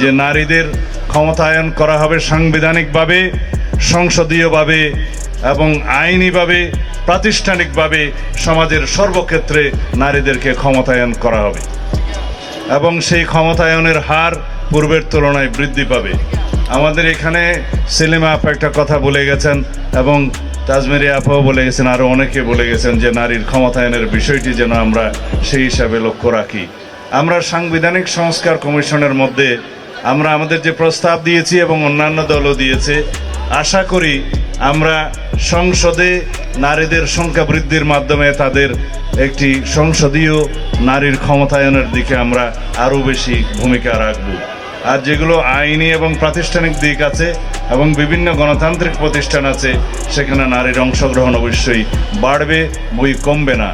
যে নারীদের ক্ষমতায়ন করা হবে সাংবিধানিকভাবে, সংসদীয়ভাবে এবং আইনিভাবে, প্রাতিষ্ঠানিকভাবে সমাজের সর্বক্ষেত্রে নারীদেরকে ক্ষমতায়ন করা হবে এবং সেই ক্ষমতায়নের হার পূর্বের তুলনায় বৃদ্ধি পাবে। আমাদের এখানে সেলিমা আপা একটা কথা বলে গেছেন এবং তাজমেরি আপাও বলে গেছেন আরও অনেকে বলে গেছেন যে নারীর ক্ষমতায়নের বিষয়টি যেন আমরা সেই হিসাবে লক্ষ্য রাখি। আমরা সাংবিধানিক সংস্কার কমিশনের মধ্যে আমরা আমাদের যে প্রস্তাব দিয়েছি এবং অন্যান্য দলও দিয়েছে, আশা করি আমরা সংসদে নারীদের সংখ্যা বৃদ্ধির মাধ্যমে তাদের একটি সংসদীয় নারীর ক্ষমতায়নের দিকে আমরা আরও বেশি ভূমিকা রাখব। আর যেগুলো আইনি এবং প্রাতিষ্ঠানিক দিক আছে এবং বিভিন্ন গণতান্ত্রিক প্রতিষ্ঠান আছে, সেখানে নারীর অংশগ্রহণ অবশ্যই বাড়বে, বই কমবে না।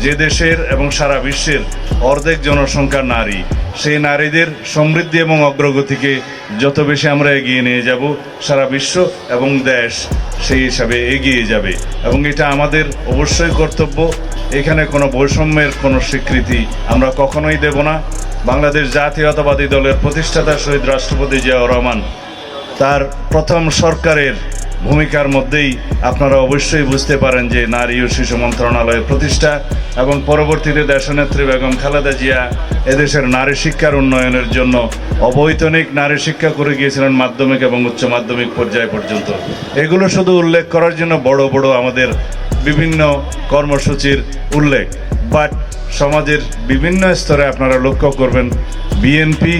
যে দেশের এবং সারা বিশ্বের অর্ধেক জনসংখ্যা নারী, সেই নারীদের সমৃদ্ধি এবং অগ্রগতিকে যত বেশি আমরা এগিয়ে নিয়ে যাব, সারা বিশ্ব এবং দেশ সেই হিসাবে এগিয়ে যাবে। এবং এটা আমাদের অবশ্যই কর্তব্য। এখানে কোনো বৈষম্যের কোনো স্বীকৃতি আমরা কখনোই দেব না। বাংলাদেশ জাতীয়তাবাদী দলের প্রতিষ্ঠাতা শহীদ রাষ্ট্রপতি জিয়াউর রহমান তার প্রথম সরকারের ভূমিকার মধ্যেই আপনারা অবশ্যই বুঝতে পারেন যে নারী ও শিশু মন্ত্রণালয়ের প্রতিষ্ঠা এবং পরবর্তীতে দেশনেত্রী বেগম খালেদা জিয়া এদেশের নারী শিক্ষার উন্নয়নের জন্য অবৈতনিক নারী শিক্ষা করে গিয়েছিলেন মাধ্যমিক এবং উচ্চ মাধ্যমিক পর্যায় পর্যন্ত। এগুলো শুধু উল্লেখ করার জন্য বড় বড় আমাদের বিভিন্ন কর্মসূচির উল্লেখ। বাট সমাজের বিভিন্ন স্তরে আপনারা লক্ষ্য করবেন বিএনপি,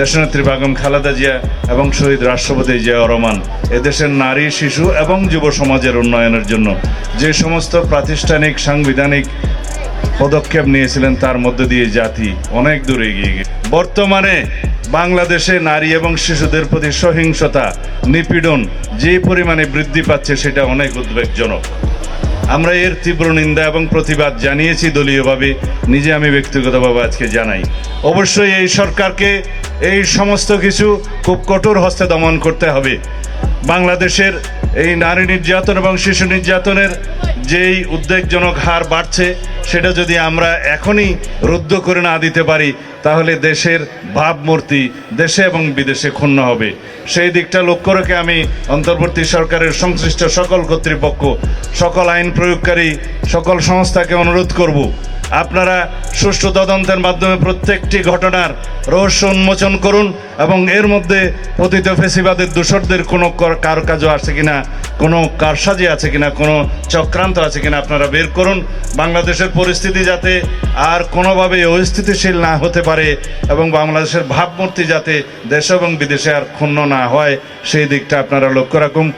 দেশনেত্রী বেগম খালেদা জিয়া এবং শহীদ রাষ্ট্রপতি জিয়া রহমান। এদেশের নারী, শিশু এবং যুব সমাজের উন্নয়নের জন্য যে সমস্ত প্রাতিষ্ঠানিক, সাংবিধানিক পদক্ষেপ নিয়েছিলেন, তার মধ্যে দিয়ে জাতি অনেক দূরে এগিয়ে গিয়ে বর্তমানে বাংলাদেশে নারী এবং শিশুদের প্রতি সহিংসতা, নিপীড়ন যে পরিমাণে বৃদ্ধি পাচ্ছে, সেটা অনেক উদ্বেগজনক। আমরা এর তীব্র নিন্দা এবং প্রতিবাদ জানিয়েছি দলীয়ভাবে। নিজে আমি ব্যক্তিগতভাবে আজকে জানাই। অবশ্যই এই সরকারকে এই সমস্ত কিছু খুব কঠোর হস্তে দমন করতে হবে। বাংলাদেশের এই নারী নির্যাতন এবং শিশু নির্যাতনের যেই উদ্বেগজনক হার বাড়ছে, সেটা যদি আমরা এখনই রুদ্ধ করে না দিতে পারি তাহলে দেশের ভাবমূর্তি দেশে এবং বিদেশে ক্ষুণ্ণ হবে। সেই দিকটা লক্ষ্য রেখে আমি অন্তর্বর্তী সরকারের সংশ্লিষ্ট সকল কর্তৃপক্ষ, সকল আইন প্রয়োগকারী, সকল সংস্থাকে অনুরোধ করব আপনারা সুষ্ঠু তদন্তের মাধ্যমে প্রত্যেকটি ঘটনার রহস্য উন্মোচন করুন এবং এর মধ্যে পতিত ফেসিবাদের দূষরদের কোনো কর- কারুকাজও আছে কিনা, কোনো কারসাজি আছে কিনা, কোনো চক্রান্ত আছে কিনা আপনারা বের করুন। বাংলাদেশের পরিস্থিতি যাতে আর কোনোভাবে অস্থিতিশীল না হতে পারে এবং বাংলাদেশের ভাবমূর্তি যাতে দেশ এবং বিদেশে আর ক্ষুণ্ণ না হয়, সেই দিকটা আপনারা লক্ষ্য রাখুন।